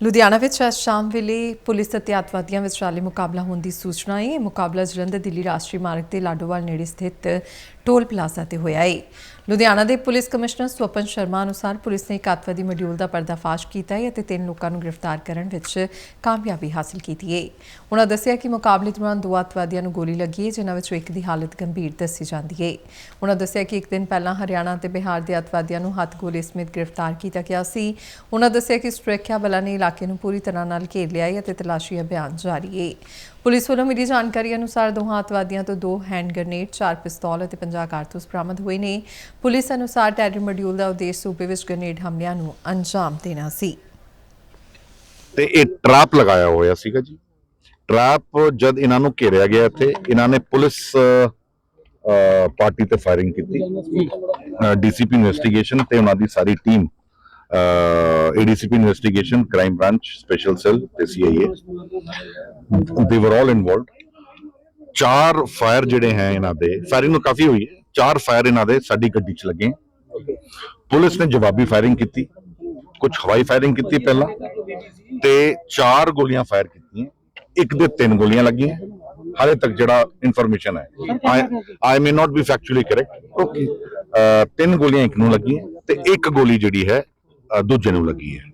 ਲੁਧਿਆਣਾ ਵਿੱਚ ਅੱਜ ਸ਼ਾਮ ਵੇਲੇ ਪੁਲਿਸ ਅਤੇ ਅੱਤਵਾਦੀਆਂ ਵਿਚਾਲੇ ਮੁਕਾਬਲਾ ਹੋਣ ਦੀ ਸੂਚਨਾ ਹੈ ਇਹ ਮੁਕਾਬਲਾ ਜਲੰਧਰ ਦਿੱਲੀ ਰਾਸ਼ਟਰੀ ਮਾਰਗ ਤੇ ਲਾਡੋਵਾਲ ਨੇੜੇ ਸਥਿਤ ਟੋਲ ਪਲਾਜ਼ਾ ਤੇ ਹੋਇਆ ਹੈ ਲੁਧਿਆਣਾ ਦੇ ਪੁਲਿਸ ਕਮਿਸ਼ਨਰ ਸਵਪਨ ਸ਼ਰਮਾ ਅਨੁਸਾਰ ਪੁਲਿਸ ਨੇ ਇੱਕ ਅੱਤਵਾਦੀ ਮੋਡਿਊਲ ਦਾ ਪਰਦਾਫਾਸ਼ ਕੀਤਾ ਹੈ ਅਤੇ ਤਿੰਨ ਲੋਕਾਂ ਨੂੰ ਗ੍ਰਿਫਤਾਰ ਕਰਨ ਵਿੱਚ ਕਾਮਯਾਬੀ ਹਾਸਲ ਕੀਤੀ ਹੈ ਉਹਨਾਂ ਦੱਸਿਆ ਕਿ ਮੁਕਾਬਲੇ ਦੌਰਾਨ ਦੋ ਅੱਤਵਾਦੀਆਂ ਨੂੰ ਗੋਲੀ ਲੱਗੀ ਹੈ ਜਿਨ੍ਹਾਂ ਵਿੱਚੋਂ ਇੱਕ ਦੀ ਹਾਲਤ ਗੰਭੀਰ ਦੱਸੀ ਜਾਂਦੀ ਹੈ ਉਹਨਾਂ ਦੱਸਿਆ ਕਿ ਇੱਕ ਦਿਨ ਪਹਿਲਾਂ ਹਰਿਆਣਾ ਅਤੇ ਬਿਹਾਰ ਦੇ ਅੱਤਵਾਦੀਆਂ ਨੂੰ ਹੱਥ ਗੋਲੇ ਸਮੇਤ ਗ੍ਰਿਫਤਾਰ ਕੀਤਾ ਗਿਆ ਸੀ। ਉਹਨਾਂ ਦੱਸਿਆ ਕਿ ਸੁਰੱਖਿਆ ਬਲਾਂ ਨੇ ਇਲਾਕੇ ਨੂੰ ਪੂਰੀ ਤਰ੍ਹਾਂ ਨਾਲ ਘੇਰ ਲਿਆ ਹੈ ਅਤੇ ਤਲਾਸ਼ੀ ਅਭਿਆਨ ਜਾਰੀ ਹੈ ਪੁਲਿਸ ਵੱਲੋਂ ਮਿਲੀ ਜਾਣਕਾਰੀ ਅਨੁਸਾਰ ਦੋਹਾਂ ਅੱਤਵਾਦੀਆਂ ਤੋਂ ਦੋ ਹੈਂਡ ਗ੍ਰਨੇਡ, ਚਾਰ ਪਿਸਤੌਲ ਅਤੇ 50 ਕਾਰਤੂਸ ਬਰਾਮਦ ਹੋਏ ਨੇ। ਪੁਲਿਸ ਅਨੁਸਾਰ ਟੈਰਰ ਮੋਡਿਊਲ ਦਾ ਉਦੇਸ਼ ਸੂਬੇ ਵਿੱਚ ਗ੍ਰਨੇਡ ਹਮਲਿਆਂ ਨੂੰ ਅੰਜਾਮ ਦੇਣਾ ਸੀ। ਤੇ ਇਹ ਟਰੈਪ ਲਗਾਇਆ ਹੋਇਆ ਸੀਗਾ ਜੀ। ਟਰੈਪ ਜਦ ਇਹਨਾਂ ਨੂੰ ਘੇਰਿਆ ਗਿਆ ਇੱਥੇ ਇਹਨਾਂ ਨੇ ਪੁਲਿਸ ਅ, ਅ, ਪਾਰਟੀ ਤੇ ਫਾਇਰਿੰਗ ਕੀਤੀ। ਡੀਸੀਪੀ ਇਨਵੈਸਟੀਗੇਸ਼ਨ ਤੇ ਉਹਨਾਂ ਦੀ ਸਾਰੀ team ADCP investigation crime branch special cell ਤੇ ਸੀਆਈਏ ਦੇ ਵਰ ਆਲ ਇਨਵੋਲਡ ਚਾਰ ਫਾਇਰ ਜਿਹੜੇ ਹੈ ਇਹਨਾਂ ਦੇ ਫਾਇਰਿੰਗ ਨੂੰ ਕਾਫੀ ਹੋਈ ਹੈ। ਚਾਰ ਫਾਇਰ ਇਹਨਾਂ ਦੇ ਸਾਡੀ ਗੱਡੀ 'ਚ ਲੱਗੇ ਪੁਲਿਸ ਨੇ ਜਵਾਬੀ ਫਾਇਰਿੰਗ ਕੀਤੀ। ਕੁਝ ਹਵਾਈ ਫਾਇਰਿੰਗ ਕੀਤੀ ਪਹਿਲਾਂ ਤੇ ਚਾਰ ਗੋਲੀਆਂ ਫਾਇਰ ਕੀਤੀਆਂ। ਇੱਕ ਦੇ ਤਿੰਨ ਗੋਲੀਆਂ ਲੱਗੀਆਂ। ਹਾਲੇ ਤੱਕ ਜਿਹੜਾ ਇਨਫੋਰਮੇਸ਼ਨ ਹੈ I may not be factually correct okay. ਤਿੰਨ ਗੋਲੀਆਂ ਇੱਕ ਨੂੰ ਲੱਗੀਆਂ ਤੇ ਇੱਕ ਗੋਲੀ ਜਿਹੜੀ ਹੈ ਦੂਜੇ ਨੂੰ ਲੱਗੀ ਹੈ।